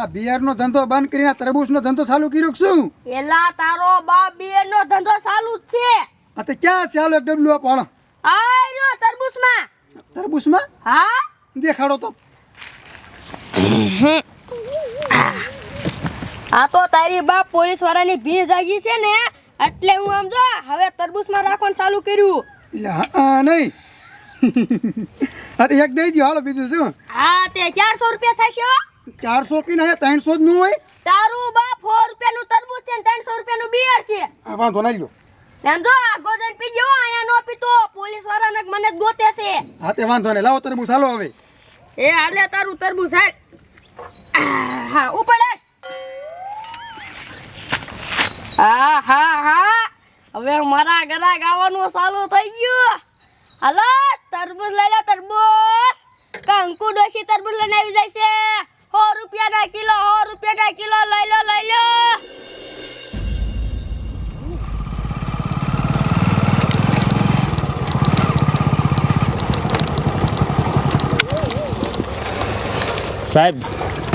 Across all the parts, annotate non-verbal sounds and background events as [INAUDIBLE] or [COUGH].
કંકુ beer નો આ ધંધો બંધ કરીને તરબૂચનો ધંધો ચાલુ કર્યો શું? એલા તારો બાપ બિયર નો ધંધો ચાલુ જ છે. આ તો ક્યાં ચાલુ એક ડબલું આપો હાલો આય રહ્યો તરબૂચમાં હા. દેખાડો તો. આ તો તારી બાપ પોલીસ વાળાની ભીડ જાગી છે ને એટલે હું આમ જો હવે તરબૂચમાં રાખવાનું ચાલુ કર્યું. હા, નહીં. [LAUGHS] અરે એક દઈ દો હાલો બીજું શું? હા તે ચારસો રૂપિયા થશે હો. ચારસો કે ના ત્રણસો જ નું હોય? તારું બાપ રૂપિયા નું તરબૂચ છે ને ત્રણસો રૂપિયાનું બિયર છે. આ વાંધો ના લ્યો. એમ જો આ પી જો આયા નો પીતો પોલીસ વાળાને મને ગોતે છે. હા તે વાંધો ને લાવો તરબૂચ હાલો હવે. એ હાલે તારું તરબૂચ હાલ. હા ઉપર. હા હા હા. હવે મારા ઘરા ગાવાનું ચાલુ થઈ ગયું. હાલો તરબૂચ લઈ લે તરબૂચ. કંકુ ડોશી તરબૂચ લઈને આવી જાય છે સો રૂપિયાના કિલો સો રૂપિયાના કિલો લઈ લો લઈ લો. સાહેબ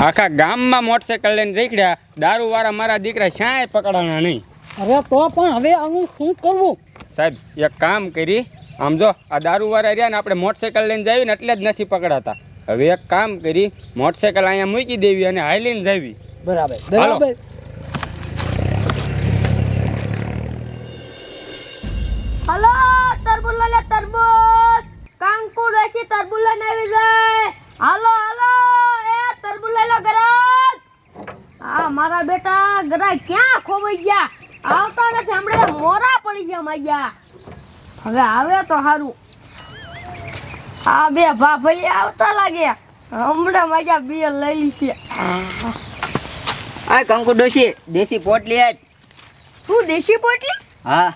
આખા ગામમાં મોટરસાઇકલ લઈને નીકળ્યા દારૂવાળા મારા દીકરા શ્યાય પકડાણા નહીં. અરે તો પણ હવે આનું શું કરવું? સાહેબ એક કામ કરી આમ જો આ દારૂવાળા રહ્યા ને આપણે મોટરસાઇકલ લઈને જઈએ ને એટલે જ નથી પકડાતા. હવે એક કામ કરી મોટરસાયકલ અહીંયા મૂકી દેવી અને હાઈલીને જાવી. બરાબર. બરાબર. હલો તરબૂચ લઈ લે તરબૂચ કંકુ ડોશી તરબૂચ લઈને આવી જાય. હાલો હાલો. એ તરબૂચ લઈ લો ગરાજ. આ મારા બેટા ગરાજ ક્યાં ખોવાઈ ગયા? આવતા નથી હમણાં મોરા પડી ગયા માયા હવે આવે તો સારું આ બે ભા ભાઈ આવતા લાગ્યા હમણાં મજા બે લઈ લી છે. આ કંકુ ડોશી દેશી પોટલી આજ. શું દેશી પોટલી? હા.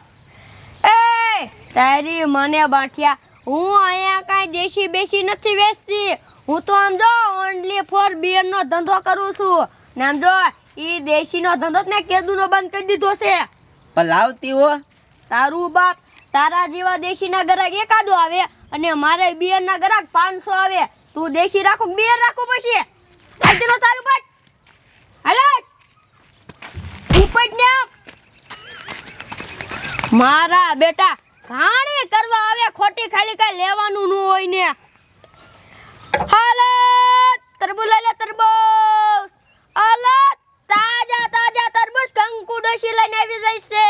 એ તારી મને બાઠિયા. હું અહીંયા કાંઈ દેશી બેસી નથી વેચતી. હું તો આમ જો ઓનલી ફોર બિયર નો ધંધો કરું છું. ને આમ જો ઈ દેશી નો ધંધો ને મેં કેદુનો બંધ કરી દીધો છે. પણ લાવતી હો. તારું બાપ તારા જેવા દેશી ના ગ્રાહક એકાદો આવે અને મારે બિયર ના ગ્રાહક પાંચસો આવે. તું દેશી રાખો બિયર રાખો પછી? આજનો તારું પટ હાલો. ઉપટ ને મારા બેટા, ઘાણી કરવા આવે, ખોટી ખાલી કઈ લેવાનું ન હોય ને. હાલો. તરબૂજ લઈ લે તરબૂજ હાલો. તાજા તાજા તરબૂજ કંકુ ડોશી લઈને આવી જાય છે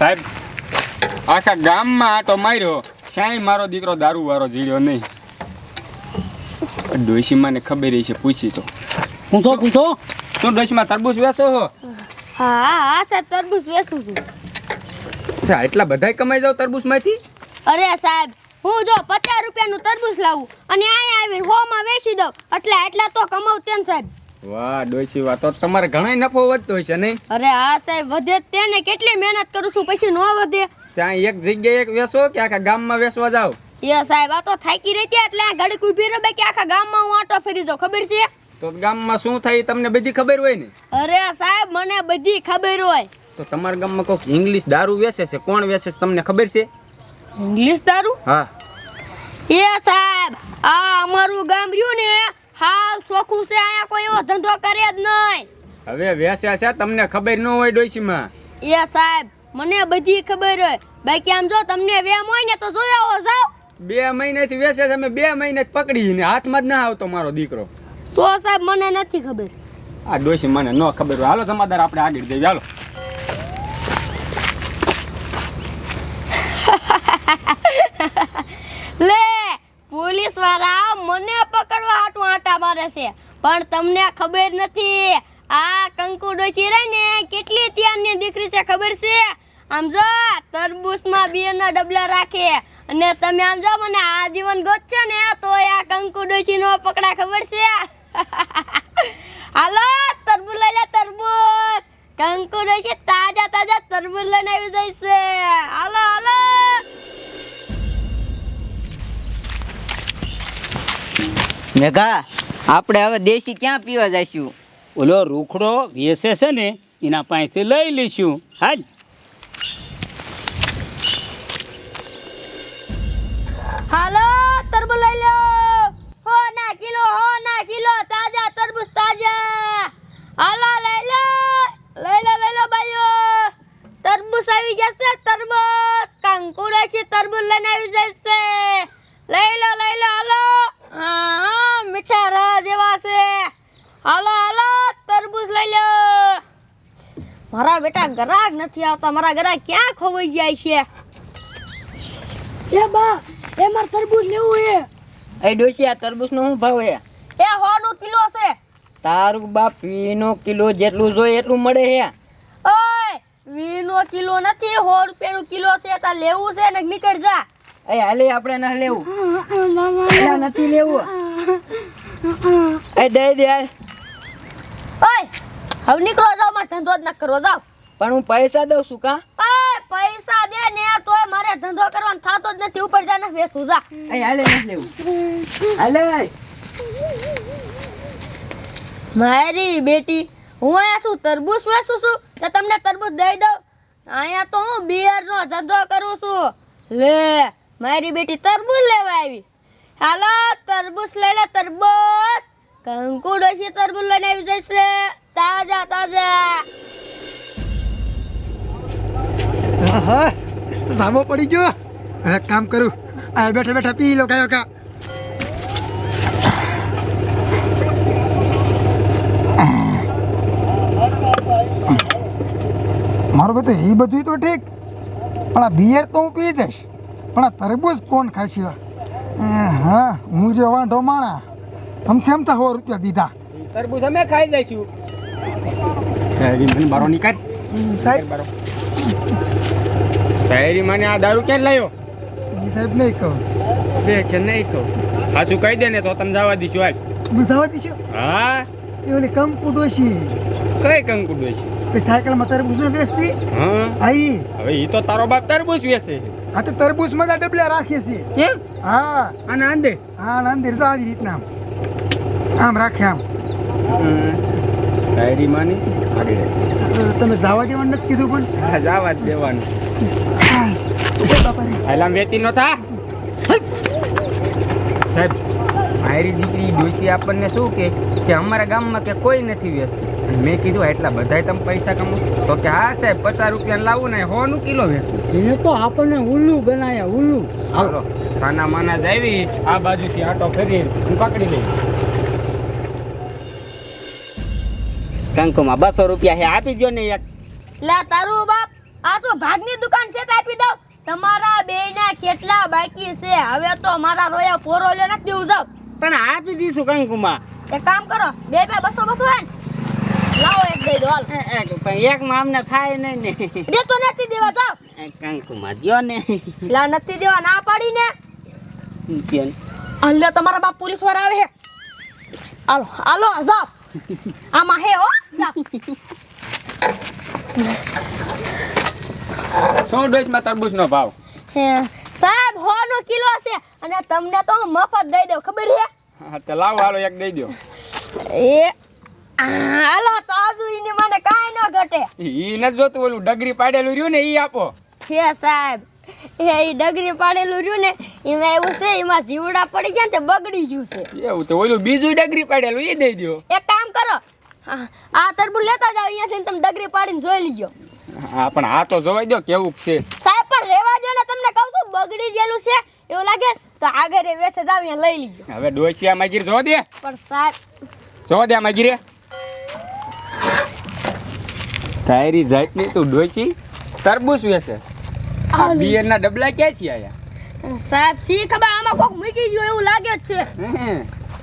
સાહેબ આખા ગામમાં આટો માર્યો ક્યાંય મારો દીકરો દારૂ વાળો જીડ્યો નહીં. ડોશીમાને ખબર છે પૂછી તો. પૂછો પૂછો. શું ડોશીમાં તરબૂચ વેચો હો હા હા સાહેબ તરબૂચ વેચું છું. અચ્છા, એટલા બધાય કમાઈ જાવ તરબૂચમાંથી? અરે સાહેબ હું જો પચાસ રૂપિયાનું તરબૂચ લાવું અને અહીંયા આવીને હોમાં વેચી દઉં એટલે એટલા તો કમાવ તેમ સાહેબ. વાહ ડોશી વાહ. તો તમારે ઘણાય નફો વધતો હશે નહીં? અરે હા સાહેબ વધે જ તે ને કેટલી મહેનત કરું છું પછી ન વધે. ત્યાં એક જગ્યાએ એક વેસો કે આખા ગામમાં વેસવા જાવ એ સાહેબ આ તો થાકી રહી હતી એટલે આ ઘડીક ઊભી રહે કે આખા ગામમાં હું આટો ફેરી જાઉં ખબર છે? તો ગામમાં શું થાય તમને બધી ખબર હોય ને? અરે સાહેબ મને બધી ખબર હોય. તો તમારા ગામમાં કોઈક ઇંગ્લિશ દારૂ વેચે છે કોણ વેચે છે તમને ખબર છે? ઇંગ્લિશ દારૂ? હા. એ સાહેબ આ અમારું ગામ રહ્યું ને હાવ ચોખ્ખું છે અહીંયા કોઈ એવો ધંધો કરે જ નહીં. હવે વેસ્યા છે તમને ખબર ન હોય ડોશીમાં. એ સાહેબ મને બધી ખબર હોય. બાકી આમ જો તમને વેમ હોય ને તો જોઈ આવો જાવ બે મહિનાથી વેસે છે અમે બે મહિને જ પકડી ને હાથમાં જ ના આવતો મારો દીકરો. તો સાહેબ મને નથી ખબર. આ ડોશી મને ન ખબર હોય. હાલો જમાદાર આપણે આગળ જઈએ. હાલો લે પોલીસવાળા મને પકડવા હાટું આટા મારે છે. પણ તમને ખબર નથી. આ કંકુ ડોશી રહી ને, કેટલી ત્યારની દીકરી છે ખબર છે? આમ જો, તરબૂચમાં બિયરના ડબલા રાખે. અને તમે આમ જો, મને આજીવન ગોતશો ને તો આ કંકુ ડોશી નો પકડા ખબર છે? [LAUGHS] હાલો, તરબૂચ લઈ લે, તરબૂચ. કંકુ ડોશી તાજા તાજા તરબૂચ લઈને આવી જાય હાલો હાલો. મેઘા આપણે હવે દેશી ક્યાં પીવા જઈશું? ઓલો રૂખડો વેસે છે ને એના પાસેથી લઈ લઈશું. હાજ હાલો તરબૂજ લઈ લો. હો ના કિલો હો ના કિલો તાજા તરબૂજ તાજા. હાલો લઈ લો. લઈ લો લઈ લો ભાઈઓ. તરબૂજ આવી જશે તરબૂચ. કંકુડા છે તરબૂજ લઈને આવી જશે. લઈ લો લઈ લો હાલો હા હા મીઠા રસ જેવા છે હાલો હાલો તરબૂચ લઈ લો. મારા બેટા ગરાગ નથી આવતા. મારા ગરાગ ક્યાં ખોવાઈ જાય છે? એ બા એ માર તરબૂચ લેવું એ એ ડોશી આ તરબૂચનો શું ભાવ હે? એ હો નું કિલો છે. તારું બાપ વીનો કિલો જેટલું જોઈએ એટલું મળે હે. ઓય વી નો કિલો નથી હો રૂપિયા નો કિલો છે. તાર લેવું છે ને નીકળ જા. એ હાલે આપણે ના લેવું. નથી લેવું. એ દઈ દે. ઓય હવે નીકળો જાવ મારે ધંધો જ ન કરવો જાવ પણ હું પૈસા દઉં છું કા? પૈસા દે ને તોય મારે ધંધો કરવાનો થતો જ નથી ઉપર જા ને વેચું જા. એ હાલે ન લેવું હાલે. મારી બેટી હું અહીંયા શું તરબૂચ વેચું છું? તો તમને તરબૂચ દઈ દઉં. અહીંયા તો હું બિયરનો ધંધો કરું છું. લે મારી બેટી તરબૂચ લેવા આવી. હાલો તરબૂચ લઈ લે તરબૂચ. કંકુ હશે તરબૂચ લઈને આવી જશે. તાજા તાજા. હા સામો પડી ગયો. હવે કામ કરું. આ બેઠા બેઠા પી લો કાયો કા. મારું બધું એ બધું તો ઠીક. પણ આ બિયર તો હું પી જઈશ. પણ આ તરબૂજ કોણ ખાશે હા હું જે વાંઢો માણા આમ તો સો રૂપિયા દીધા. તરબૂચ અમે ખાઈ જઈશું તારી મને બારો નીકળ. સાહેબ. બારો. તારી મને આ દારૂ ક્યાં લાવ્યો સાહેબ નહીં કહો. બે કે નહીં કહો. પાછું કહી દે ને તો તમે જવા દઈશું હાલ. હું જવા દઈશું? હા. એ ઓલી કંકુ ડોશી કઈ કંકુ ડોશી સાયકલ સાયકલમાં તરબૂચ ન વેચતી? હા. આઈ. હવે ઈ તો તારો બાપ તરબૂચ વેચે. આ તો તરબૂચમાં મજા આ ડબલા રાખીએ છીએ હા? અને નાંદે હા નાંદે આવી રીતના આમ રાખે આમ. ડાયરી માની તમે જવા દેવાનું નથી કીધું પણ? જવા જ દેવાનું. હા, એ બાપા રે. હાલ આમ વેતી નો થા. સાહેબ મારી દીકરી ડોસી આપણને શું કે કે અમારા ગામમાં કે કોઈ નથી વ્યસ્ત મેં કીધું એટલા બધાય તમે પૈસા કમો તો કે હા સાહેબ પચાસ રૂપિયા લાવું ને સો નું કિલો વેચું. એને તો આપણને ઉલ્લુ બનાયા ઉલ્લુ. હાલો સાના માના જાવી આ બાજુથી આટો ફેરી હું પકડી લઈ કંકુમાં બસો રૂપિયા હે આપી દો ને એક. લે તારું બાપ આ તો ભાગની દુકાન છે તો આપી દઉં. તમારા બેયના કેટલા બાકી છે? હવે તો મારા રોયા પોરો લે નથી દેવું જાવ પણ આપી દઈશું કંકુમાં એક કામ કરો બે બે બસો બસો હે લાવો એક દઈ દો હાલ. એ, એક પણ એકમાં અમને થાય નહીં ને. દેતો નથી દેવા જાવ કંકુમાં દ્યો ને. લા નથી દેવા ના પાડી ને. અલ્લે તમારા બાપ પોલીસવાળા આવે હે. હાલો આલો જાવ આમાં હે હો. શું ડોશમાં તરબૂચનો ભાવ? હે સાહેબ હો નો કિલો છે. અને તમને તો હું મફત દઈ દઉં ખબર છે હા તો લાવો હાલો એક દઈ દો એ હાલો તો આજુ ઈને મને કાંઈ ન ઘટે. ઈ ન જોતું ઓલું ડગરી પાડેલું રહ્યું ને ઈ આપો. હે સાહેબ એ ઈ ડગરી પાડેલું રહ્યું ને એમાં એવું છે એમાં જીવડા પડી ગયા ને તે બગડી ગયું છે. એવું તો ઓલું બીજું ડગરી પાડેલું ઈ દઈ દો એક આ- તરબૂચ લેતા જાવ અહીંયા થી તમે ડગરી પાડીને જોઈ લીજો. હા પણ આ તો જોવાઈ દો કેવું છે. સાહેબ પણ રેવા દો ને તમને કહું છું બગડી ગયેલું છે એવું લાગે તો આગળ એ વેસે જાવ અહીંયા લઈ લીજો. હવે ડોસિયા માગીર જો દે. પણ સાહેબ જો દે માગીરે તારી જાતની તું ડોસી તરબૂચ વેસે આ બિયરના ડબલા ક્યાં છે આયા? સાહેબ સી ખબર આમાં કોક મૂકી ગયો એવું લાગે છે.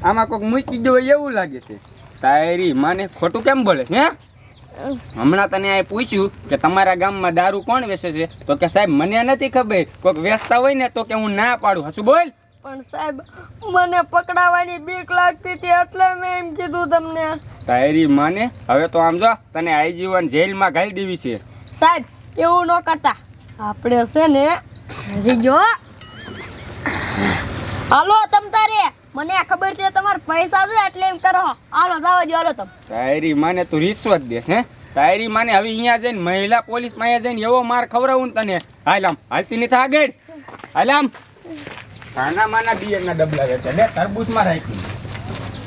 આમાં કોક મૂકી ગયો એવું લાગે છે. તારી માને ખોટું કેમ બોલે હે? હમણાં તને આ પૂછ્યું કે તમારા ગામમાં દારૂ કોણ વેચે છે? તો કે સાહેબ મને નથી ખબર. કોઈક વેચતા હોય ને તો કે હું ના પાડું. હશું બોલ. પણ સાહેબ મને પકડાવાની બીક લાગતી હતી એટલે મેં એમ કીધું તમને. તારી માને? હવે તો આમ જો તને આજીવન જેલમાં ઘાલી દેવી છે. સાહેબ એવું ન કરતા. આપણે છે ને જો. હાલો મને ખબર છે તમારે પૈસા છે એટલે એમ કરો. હાલો, જવા દો હાલો તમ. તારી માને તું રિશ્વત દેશ હે? તારી માને હવે અહીંયા જઈને મહિલા પોલીસમાં જઈને એવો માર ખવડાવું ને તને. હાલ આમ, હાલતી નથી આગળ. હાલ આમ. ખાના માના બિયરના ડબલા વેચે. લે તરબૂચમાં રાખી